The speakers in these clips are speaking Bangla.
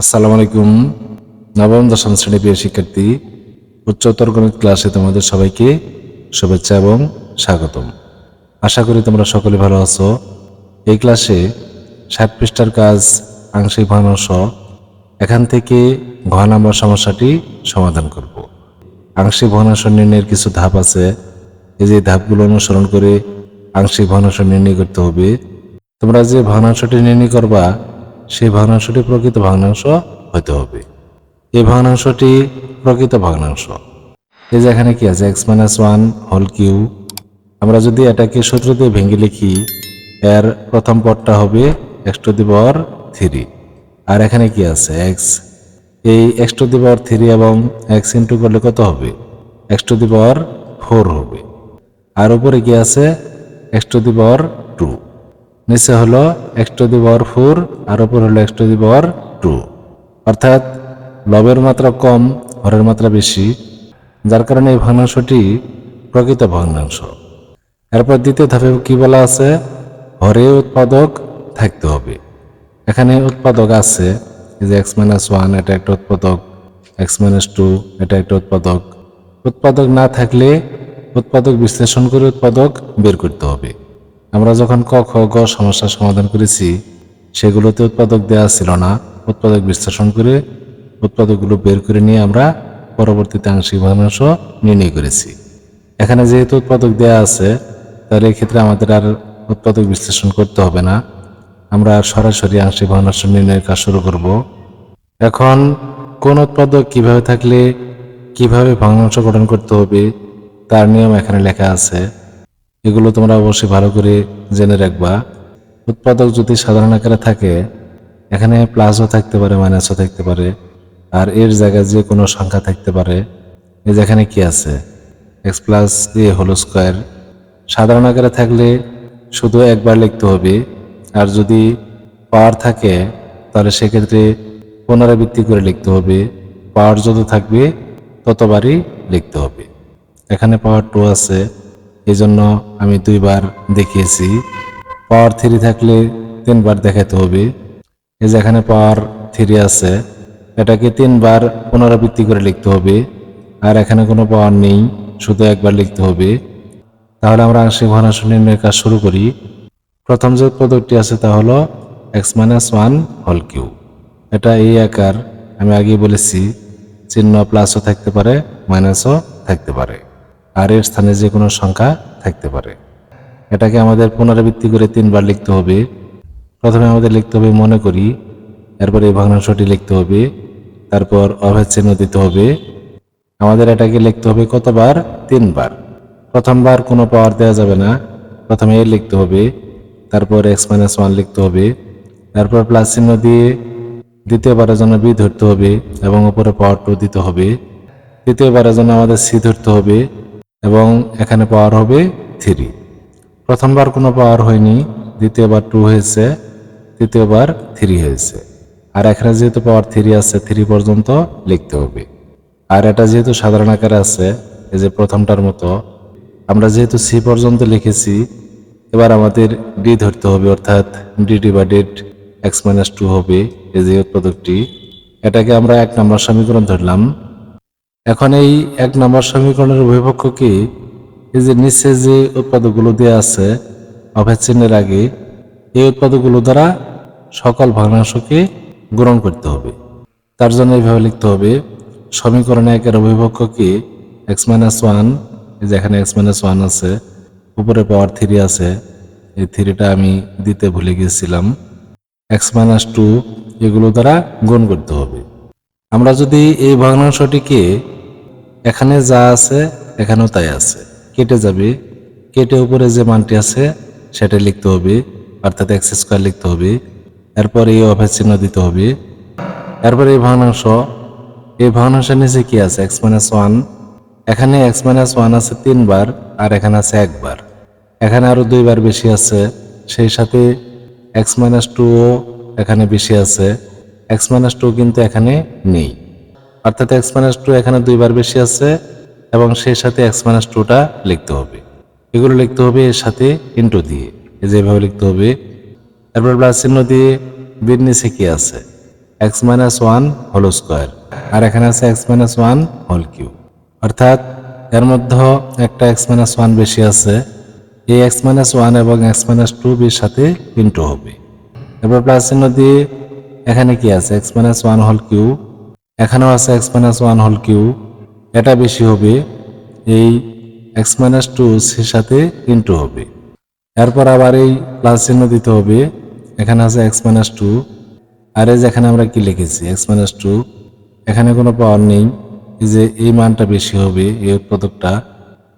আসসালামু আলাইকুম। নবম, দশম শ্রেণি প্রিয় শিক্ষার্থী, উচ্চতর গণিত ক্লাসে তোমাদের সবাইকে শুভেচ্ছা এবং স্বাগতম। আশা করি তোমরা সকলে ভালো আছো। এই ক্লাসে ষাট পৃষ্ঠার কাজ, আংশিক ভাঙাংশ এখান থেকে ঘ নম্বর সমস্যাটি সমাধান করব। আংশিক ভগ্নাংশ নির্ণয়ের কিছু ধাপ আছে। এই যে ধাপগুলো অনুসরণ করে আংশিক ভগ্নাংশ নির্ণয় করতে হবে। তোমরা যে ভগ্নাংশটি নির্ণয় করবা সেই ভগ্নাংশটি প্রকৃত ভগ্নাংশ হতে হবে। এই ভগ্নাংশটি প্রকৃত ভগ্নাংশ। এই যে এখানে কি আছে? X minus one whole cube আমরা যদি এটাকে সূত্র দিয়ে ভেঙে লিখি, এর প্রথম পদটা হবে x to the power three আর এখানে কি আছে? এক্স এই x to the power three এবং এক্স ইন্টু করলে কত হবে? X to the power four হবে। আর উপরে কি আছে? এক্স টু দি পাওয়ার নিচে হলো x to the power four আর উপর হলো x to the power two. অর্থাৎ লবের মাত্রা কম, হরের মাত্রা বেশি। যার কারণে এই ভগ্নাংশটি প্রকৃত ভগ্নাংশ। এরপর দ্বিতীয় ধাপে কি বলা আছে? হরে উৎপাদক থাকতে হবে। এখানে উৎপাদক আছে যে এক্স মাইনাস ওয়ান এটা একটা উৎপাদক। এক্স মাইনাস টু এটা একটা উৎপাদক। উৎপাদক না থাকলে উৎপাদক বিশ্লেষণ করে উৎপাদক বের করতে হবে। আমরা যখন ক, খ, গ সমস্যার সমাধান করেছি, সেগুলোতে উৎপাদক দেওয়া ছিল না। উৎপাদক বিশ্লেষণ করে উৎপাদকগুলো বের করে নিয়ে আমরা পরবর্তীতে আংশিক ভগ্নাংশ নির্ণয় করেছি। এখানে যেহেতু উৎপাদক দেওয়া আছে, তাহলে এক্ষেত্রে আমাদের আর উৎপাদক বিশ্লেষণ করতে হবে না। আমরা সরাসরি আংশিক ভগ্নাংশ নির্ণয়ের কাজ শুরু করব। এখন কোন উৎপাদক কীভাবে থাকলে কীভাবে ভগ্নাংশ গঠন করতে হবে, তার নিয়ম এখানে লেখা আছে। এগুলো তোমরা অবশ্যই ভালো করে জেনে রাখবা। উৎপাদক যদি সাধারণ আকারে থাকে, এখানে প্লাসও থাকতে পারে মাইনাসও থাকতে পারে, আর এর জায়গায় যে কোনো সংখ্যা থাকতে পারে। এই যে এখানে কি আছে? X plus A whole square সাধারণ আকারে থাকলে শুধু একবার লিখতে হবে, আর যদি পাওয়ার থাকে, তাহলে সেক্ষেত্রে পুনরাবৃত্তি করে লিখতে হবে। পাওয়ার যত থাকবে, ততবারই লিখতে হবে। এখানে পাওয়ার টু আছে। এই জন্য আমি দুইবার দেখিয়েছি। পাওয়ার থ্রি থাকলে তিনবার দেখাতে হবে। এই যে এখানে পাওয়ার থ্রি আছে, এটাকে তিনবার পুনরাবৃত্তি করে লিখতে হবে। আর এখানে কোনো পাওয়ার নেই, শুধু একবার লিখতে হবে। তাহলে আমরা আংশিক ভগ্নাংশ নির্ণয়ের কাজ শুরু করি। প্রথম যে পদকটি আছে তা হলো x minus one whole cube এটা এই আকার, আমি আগে বলেছি, চিহ্ন প্লাসও থাকতে পারে, মাইনাসও থাকতে পারে। আর এর স্থানে যে কোনো সংখ্যা থাকতে পারে। এটাকে আমাদের পুনরাবৃত্তি করে তিনবার লিখতে হবে। প্রথমে আমাদের লিখতে হবে মনে করি, এরপর এই ভগ্নাংশটি লিখতে হবে, তারপর অভেদ চিহ্ন দিতে হবে। আমাদের এটাকে লিখতে হবে কতবার? তিনবার। প্রথমবার কোনো পাওয়ার দেওয়া যাবে না। প্রথমে এ লিখতে হবে, তারপর এক্স মাইনাস ওয়ান লিখতে হবে, তারপর প্লাস চিহ্ন দিয়ে দ্বিতীয়বারের জন্য বি ধরতে হবে এবং উপরে পাওয়ার টু দিতে হবে। তৃতীয়বারের জন্য আমাদের সি ধরতে হবে। এবং এখানে পাওয়ার হবে থ্রি প্রথমবার কোনো পাওয়ার হয়নি, দ্বিতীয়বার টু হয়েছে, তৃতীয়বার থ্রি হয়েছে। আর এখানে যেহেতু পাওয়ার থ্রি আছে থ্রি পর্যন্ত লিখতে হবে। আর এটা যেহেতু সাধারণ আকারে আছে, এই যে প্রথমটার মতো, আমরা যেহেতু সি পর্যন্ত লিখেছি, এবার আমাদের ডি ধরতে হবে, অর্থাৎ D divided x minus two হবে, এই যে উৎপাদকটি। এটাকে আমরা এক নম্বর সমীকরণ ধরলাম। এখন এই এক নম্বর সমীকরণের অভিপক্ষকে এই যে নিচে যে উৎপাদকগুলো দেওয়া আছে, অভেদ চিহ্নের আগে, এই উৎপাদকগুলো দ্বারা সকল ভগ্নাংশকে গ্রহণ করতে হবে। তার জন্য এইভাবে লিখতে হবে, সমীকরণে একের অভিপক্ষকে এক্স মাইনাস ওয়ান এই যে এখানে এক্স মাইনাস ওয়ান আছে, উপরে পাওয়ার থ্রি আছে, এই থ্রিটা আমি দিতে ভুলে গিয়েছিলাম। এক্স মাইনাস টু এগুলো দ্বারা গুণ করতে হবে। আমরা যদি এই ভগ্নাংশটিকে এখানে যা আছে, এখানেও তাই আছে। কেটে যাবে। কেটে উপরে যে মানটি আছে, সেটা লিখতে হবে। অর্থাৎ এক্স স্কোয়ার লিখতে হবে। এরপর এই অভেদ চিহ্ন দিতে হবে। এরপর এই ভগ্নাংশ। এই ভগ্নাংশের নিচে কি আছে? X minus one. এখানে এক্স মাইনাস ওয়ান আছে তিনবার, আর এখানে আছে একবার। এখানে আরও দুইবার বেশি আছে। সেই সাথে এক্স মাইনাস টুও এখানে বেশি আছে। এক্স মাইনাস টু কিন্তু এখানে নেই। অর্থাৎ এক্স মাইনাস টু এখানে দুইবার বেশি আছে এবং সেই সাথে এক্স মাইনাস টুটা লিখতে হবে। এগুলো লিখতে হবে এর সাথে ইন্টু দিয়ে। যেভাবে লিখতে হবে। তারপর প্লাস চিহ্ন দিয়ে বীর নিচে কি আছে? X minus one whole square আর এখানে আছে x minus one whole cube অর্থাৎ এর মধ্যে একটা এক্স মাইনাস ওয়ান বেশি আছে। এই এক্স মাইনাস ওয়ান এবং এক্স মাইনাস টু বির সাথে ইন্টু হবে। এবার প্লাস চিহ্ন দিয়ে এখানে কি আছে? X minus one whole cube এখানেও আছে x minus one whole cube এটা বেশি হবে এই এক্স মাইনাস টু সির সাথে ইন্টু হবে। এরপর আবার এই প্লাস চিহ্ন দিতে হবে, এখানে আছে এক্স মাইনাস টু আর এই যে এখানে আমরা কি লিখেছি এক্স মাইনাস টু এখানে কোনো পাওয়ার নেই যে এই মানটা বেশি হবে, এই উৎপাদকটা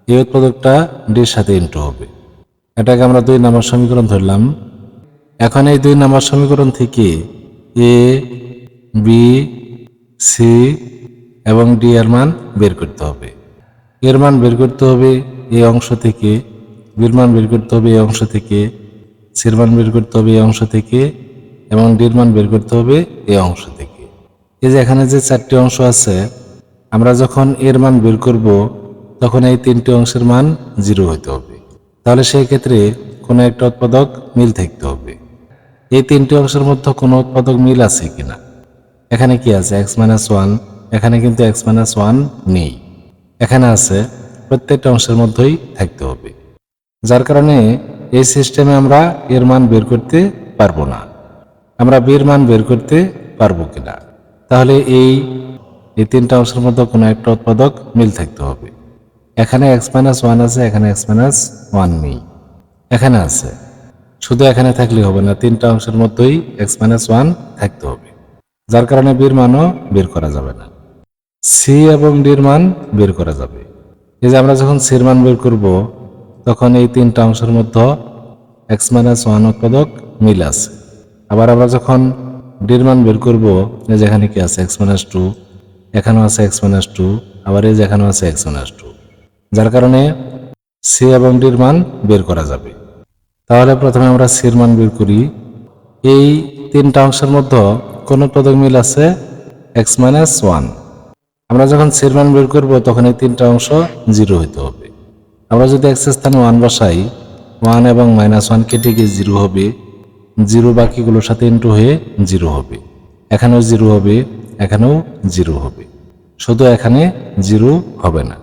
এই উৎপাদকটা ডির সাথে ইন্টু হবে। এটাকে আমরা দুই নম্বর সমীকরণ ধরলাম। এখন এই দুই নম্বর সমীকরণ থেকে এ বি সি এবং ডি এর মান বের করতে হবে। এর মান বের করতে হবে এই অংশ থেকে বির মান বের করতে হবে এই অংশ থেকে সির মান বের করতে হবে এই অংশ থেকে এবং ডির মান বের করতে হবে এই অংশ থেকে। এই যে এখানে যে চারটি অংশ আছে, আমরা যখন এর মান বের করব, তখন এই তিনটি অংশের মান জিরো হতে হবে। তাহলে সেই ক্ষেত্রে কোনো একটা উৎপাদক মিল থাকতে হবে। এই তিনটি অংশের মধ্যে কোনো উৎপাদক মিল আছে কিনা? এখানে কি আছে? এক্স মাইনাস ওয়ান এখানে কিন্তু এক্স মাইনাস ওয়ান নেই। এখানে আছে, প্রত্যেকটা অংশের মধ্যেই থাকতে হবে। যার কারণে এই সিস্টেমে আমরা এর মান বের করতে পারব না। আমরা বের মান বের করতে পারব কিনা? তাহলে এই এই তিনটা অংশের মধ্যে কোনো একটা উৎপাদক মিল থাকতে হবে। এখানে এক্স মাইনাস ওয়ান আছে, এখানে এক্স মাইনাস ওয়ান নেই। এখানে আছে। শুধু এখানে থাকলে হবে না, তিনটা অংশের মধ্যেই এক্স মাইনাস ওয়ান থাকতে হবে। যার কারণে বীর মানও বের করা যাবে না। সি এবং ডির মান বের করা যাবে। এই যে আমরা যখন সির মান বের করব, তখন এই তিনটা অংশের মধ্যে এক্স মাইনাস ওয়ান উৎপাদক মিল আছে। আবার আমরা যখন ডির মান বের করব, এই যে এখানে কি আছে? এক্স মাইনাস টু, এখানেও আছে এক্স মাইনাস টু, আবার এই যে এখানেও আছে এক্স মাইনাস টু। যার কারণে সি এবং ডির মান বের করা যাবে। তাহলে প্রথমে আমরা সির মান বের করি। এই তিনটা অংশের মধ্যে কোন পদক মিল আছে? এক্স মাইনাস ওয়ান আমরা যখন সির মান বের করব, তখন এই তিনটা অংশ জিরো হইতে হবে। আমরা যদি এক্স স্থানে ওয়ান বসাই ওয়ান এবং মাইনাস ওয়ান কেটে গিয়ে জিরো হবে। জিরো বাকিগুলোর সাথে ইন্টু হয়ে জিরো হবে। এখানেও জিরো হবে, এখানেও জিরো হবে। শুধু এখানে জিরো হবে না।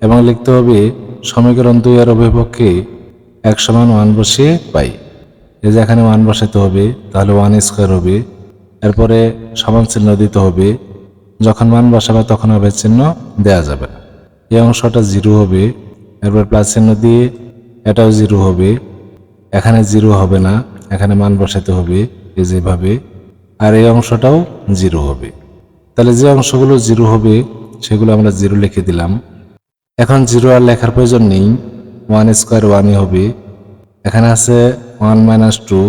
এবং লিখতে হবে, সমীকরণ দুই আর অভিপক্ষে এক সমান ওয়ান বসিয়ে পাই। এই যে এখানে ওয়ান বসাতে হবে, তাহলে ওয়ান স্কোয়ার হবে। এরপরে সমান চিহ্ন দিতে হবে। যখন মান বসাবে তখন হবে চিহ্ন দেয়া যাবে এই অংশটা জিরো হবে। এরপর প্লাস চিহ্ন দিয়ে এটাও জিরো হবে। এখানে জিরো হবে না, এখানে মান বসাতে হবে এই যেভাবে আর এই অংশটাও জিরো হবে। তাহলে যে অংশগুলো জিরো হবে, সেগুলো আমরা জিরো লিখে দিলাম। এখন জিরো আর লেখার প্রয়োজন নেই। ওয়ান স্কোয়ার ওয়ানই হবে। এখানে আছে ওয়ান মাইনাস টু,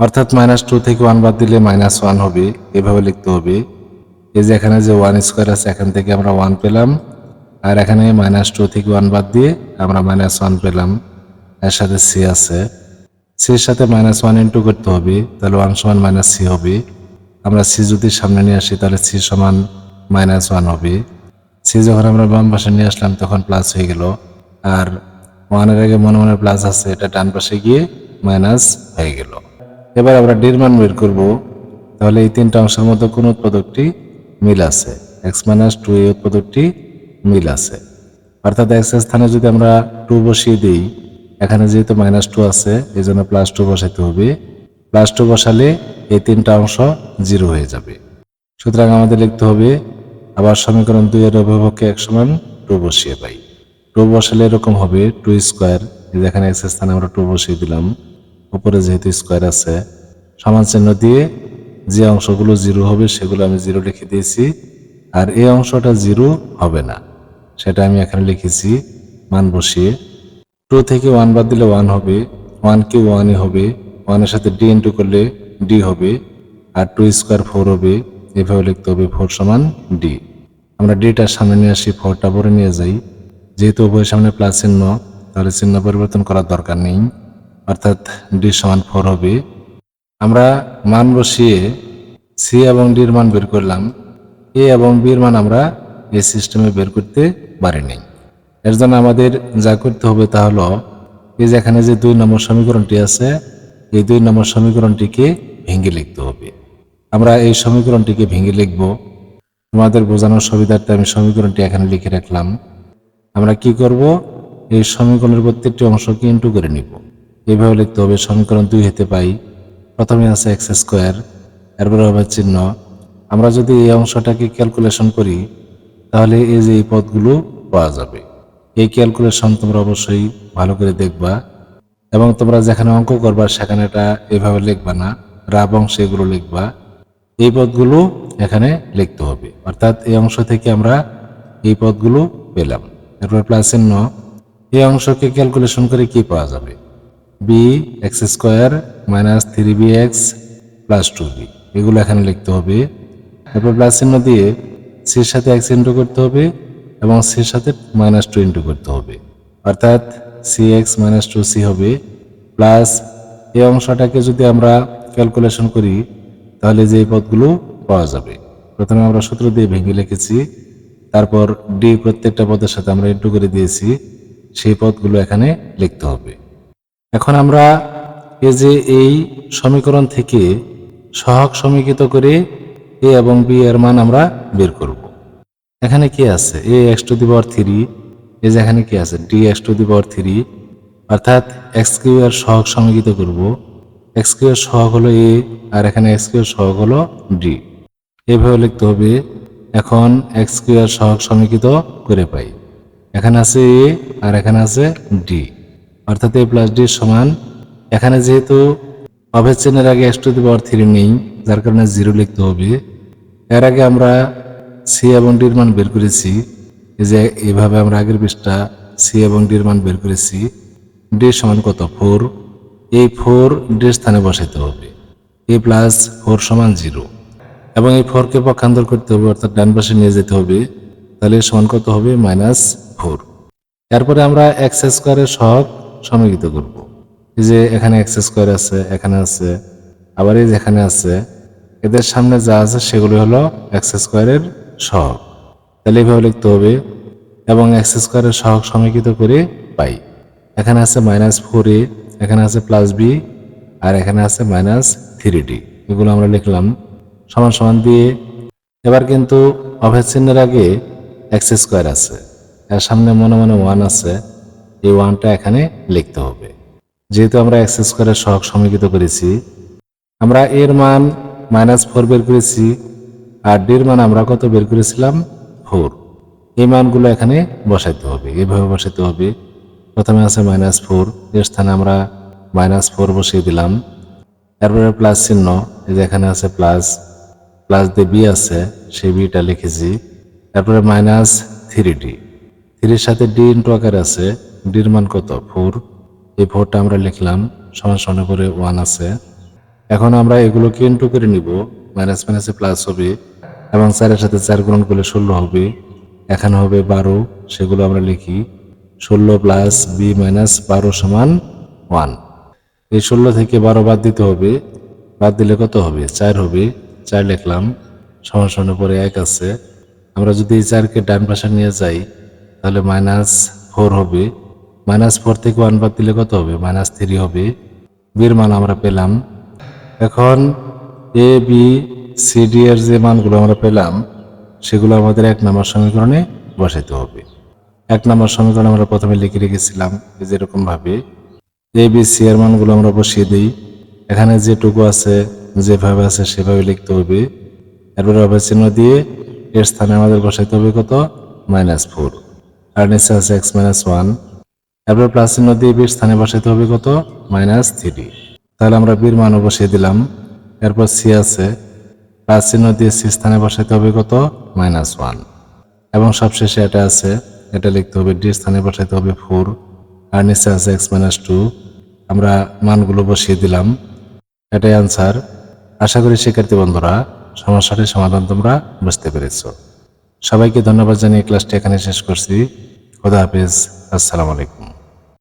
অর্থাৎ মাইনাস টু থেকে ওয়ান বাদ দিলে মাইনাস ওয়ান হবে, এভাবে লিখতে হবে। এই যে এখানে যে ওয়ান স্কোয়ার আছে, এখান থেকে আমরা ওয়ান পেলাম, আর এখানে মাইনাস টু থেকে ওয়ান বাদ দিয়ে আমরা মাইনাস ওয়ান পেলাম। এর সাথে সি আছে। সির সাথে মাইনাস ওয়ান ইন্টু করতে হবে, তাহলে ওয়ান সমান মাইনাস সি হবে। আমরা সি যদি সামনে নিয়ে আসি, তাহলে সি সমান মাইনাস ওয়ান হবে। সি যখন আমরা বাম পাশে নিয়ে আসলাম, তখন প্লাস হয়ে গেল। আর ওয়ানের আগে মনে মনে প্লাস আছে, এটা ডান পাশে গিয়ে মাইনাস হয়ে গেল। এবার আমরা ডির মান বের করব। তাহলে এই তিনটা অংশের মধ্যে কোন উৎপাদকটি মিল আছে? এক্স মাইনাস টু এই উৎপাদকটি মিল আছে। অর্থাৎ এক্স স্থানে যদি আমরা টু বসিয়ে দিই, এখানে যেহেতু মাইনাস টু আছে এই জন্য প্লাস টু বসাতে হবে। প্লাস টু বসালে এই তিনটা অংশ জিরো হয়ে যাবে। সুতরাং আমাদের লিখতে হবে, আবার সমীকরণ এর অভিভাবককে এক সমান টু বসিয়ে পাই। টু বসালে এরকম হবে টু স্কোয়ার যেখানে এক্স স্থানে আমরা টু বসিয়ে দিলাম। উপরে যেহেতু স্কোয়ার আছে, সমান চিহ্ন দিয়ে যে অংশগুলো জিরো হবে সেগুলো আমি জিরো লিখে দিয়েছি, আর এই অংশটা জিরো হবে না। সেটা আমি এখানে লিখেছি, মান বসিয়ে। টু থেকে ওয়ান বাদ দিলে ওয়ান হবে ওয়ান কি ওয়ানই হবে ওয়ানের সাথে ডি ইন্টু করলে ডি হবে, আর টু স্কোয়ার ফোর হবে, এভাবে লিখতে হবে ফোর সমান ডি আমরা ডিটার সামনে নিয়ে আসি ফোরটা পরে নিয়ে যাই। যেহেতু উভয়ের সামনে প্লাস চিহ্ন, তাহলে চিহ্ন পরিবর্তন করার দরকার নেই। অর্থাৎ ডি সমান ফোর হবে। আমরা মান বসিয়ে সি এবং ডির মান বের করলাম। এ এবং বির মান আমরা এই সিস্টেমে বের করতে পারিনি এর জন্য আমাদের যা করতে হবে তা হলো, এই যে এখানে যে দুই নম্বর সমীকরণটি আছে, এই দুই নম্বর সমীকরণটিকে ভেঙে লিখতে হবে। আমরা এই সমীকরণটিকে ভেঙে লিখব। তোমাদের বোঝানোর সুবিধার্থে আমি সমীকরণটি এখানে লিখে রাখলাম। আমরা কি করব? এই সমীকরণের প্রত্যেকটি অংশকে ইন্টু করে নিব। এইভাবে লিখতে হবে, সমীকরণ দুই হতে পাই। প্রথমে আছে এক্স স্কোয়ার, এরপরে হবে চিহ্ন। আমরা যদি এই অংশটাকে ক্যালকুলেশন করি, তাহলে এই যে এই পদগুলো পাওয়া যাবে। এই ক্যালকুলেশন তোমরা অবশ্যই ভালো করে দেখবা। এবং তোমরা যেখানে অঙ্ক করবা, সেখানে এটা এভাবে লিখবা না, রাব অংশে এগুলো লিখবা। এই পদগুলো এখানে লিখতে হবে। অর্থাৎ এই অংশ থেকে আমরা এই পদগুলো পেলাম। এরপর প্লাস চিহ্ন। এই অংশকে ক্যালকুলেশন করে কি পাওয়া যাবে? B x square minus three B x plus two B এগুলো এখানে লিখতে হবে। এরপর প্লাস চিহ্ন দিয়ে সির সাথে এক্স ইন্টু করতে হবে এবং সির সাথে মাইনাস টু ইন্টু করতে হবে। অর্থাৎ C x minus two C হবে। প্লাস এই অংশটাকে যদি আমরা ক্যালকুলেশন করি, তাহলে যে পদগুলো পাওয়া যাবে। প্রথমে আমরা সূত্র দিয়ে ভেঙে লিখেছি। তারপর ডি প্রত্যেকটা পদের সাথে আমরা ইন্টু করে দিয়েছি। সেই পদগুলো এখানে লিখতে হবে। এখন আমরা এ যে এই সমীকরণ থেকে সহগ সমীকৃত করে এ এবং বি এর মান আমরা বের করব। এখানে কি আছে? A x to the power three, এই যে এখানে কি আছে? D x to the power three, অর্থাৎ এক্স কিউ এর সহগ সমীকৃত করব। এক্স কিউ এর হলো এ, আর এখানে এক্স কিউ এর হলো ডি। এভাবে লিখতে হবে, এখন এক্স কিউ এর সহগ সমীকৃত করে পাই। এখানে আছে এ, আর এখানে আছে ডি। অর্থাৎ এ প্লাস ডি সমান। এখানে যেহেতু অভেদ চিহ্নের আগে x to the power three নেই, যার কারণে জিরো লিখতে হবে। এর আগে আমরা সি এবং ডির মান বের করেছি। যে এইভাবে আমরা আগের পৃষ্ঠা সি এবং ডির মান বের করেছি। ডি সমান কত? ফোর এই ফোর ডির স্থানে বসাইতে হবে। এ প্লাস ফোর সমান জিরো এবং এই ফোরকে পক্ষান্তর করতে হবে, অর্থাৎ ডান পাশে নিয়ে যেতে হবে। তাহলে সমান কত হবে? মাইনাস ফোর তারপরে আমরা এক্স স্কোয়ারের সহগ সমীকৃত করব। এই যে এখানে এক্স স্কোয়ার আছে, এখানে আছে, আবার এই যে এখানে আছে, এদের সামনে যা আছে সেগুলো হলো এক্স স্কোয়ারের সহগ। তাহলে এইভাবে লিখতে হবে এবং এক্স স্কোয়ারের সহগ সমীকৃত করে পাই। এখানে আছে মাইনাস ফোর এ এখানে আছে প্লাস বি আর এখানে আছে মাইনাস থ্রি ডি এগুলো আমরা লিখলাম সমান সমান দিয়ে। এবার কিন্তু অভেদ চিহ্নের আগে এক্স স্কোয়ার আছে, এর সামনে মনে মনে ওয়ান আছে এই ওয়ানটা এখানে লিখতে হবে। যেহেতু আমরা এক্স স্কোয়ারের সহগ সমীকৃত করেছি, আমরা এর মান মাইনাস ফোর বের করেছি আর ডির মান আমরা কত বের করেছিলাম? ফোর। এই মানগুলো এখানে বসাইতে হবে। এভাবে বসাইতে হবে। প্রথমে আছে মাইনাস ফোর। এর স্থানে আমরা মাইনাস ফোর বসিয়ে দিলাম। তারপরে প্লাস চিহ্ন। এই যে এখানে আছে প্লাস। প্লাস দিয়ে বি আছে, সেই বিটা লিখেছি। তারপরে মাইনাস থ্রি ডি। থ্রির সাথে ডি ইন্টু আকার আছে। ডির মান কত? ফোর এই ফোরটা আমরা লিখলাম, সমান সমান করে ওয়ান আছে। এখন আমরা এগুলোকে ইন্টু করে নিব মাইনাস মাইনাসে প্লাস হবে, এবং চারের সাথে চার গুণন করলে ষোলো হবে। এখানে হবে বারো, সেগুলো আমরা লিখি। ষোলো প্লাস বি মাইনাস বারো সমান ওয়ান এই ষোলো থেকে বারো বাদ দিতে হবে। বাদ দিলে কত হবে? চার হবে। চার লিখলাম, সমান সমান পরে এক আছে। আমরা যদি এই চারকে ডান পাশে নিয়ে যাই, তাহলে মাইনাস ফোর হবে। মাইনাস ফোর থেকে ওয়ান বাদ দিলে কত হবে? মাইনাস থ্রি হবে। বির মান আমরা পেলাম। এখন এ, বি, সি, ডি এর যে মানগুলো আমরা পেলাম, সেগুলো আমাদের এক নম্বর সমীকরণে বসাইতে হবে। এক নম্বর সমীকরণ আমরা প্রথমে লিখে রেখেছিলাম এই যেরকম ভাবে এ, বি, সি এর মানগুলো আমরা বসিয়ে দিই। এখানে যেটুকু আছে, যেভাবে আছে সেভাবে লিখতে হবে। এরপরে হবে চিহ্ন দিয়ে এর স্থানে আমাদের বসাইতে হবে কত? Minus four. আর নিচে আছে এক্স মাইনাস ওয়ান। এরপর প্লাস চিহ্ন দিয়ে বির স্থানে বসাইতে হবে কত? মাইনাস থ্রি তাহলে আমরা বীর মানও বসিয়ে দিলাম। এরপর সি আছে। প্লাস চিহ্ন দিয়ে সি স্থানে বসাইতে হবে কত? Minus one. এবং সবশেষে এটা আছে। এটা লিখতে হবে ডি স্থানে বসাইতে হবে ফোর। আর নিচে আছে এক্স মাইনাস টু। আমরা মানগুলো বসিয়ে দিলাম। এটাই আনসার। আশা করি শিক্ষার্থী বন্ধুরা, সমস্যাটির সমাধান তোমরা বুঝতে পেরেছ। সবাইকে ধন্যবাদ জানিয়ে ক্লাসটি এখানে শেষ করছি। খোদা হাফিজ। আসসালামু আলাইকুম।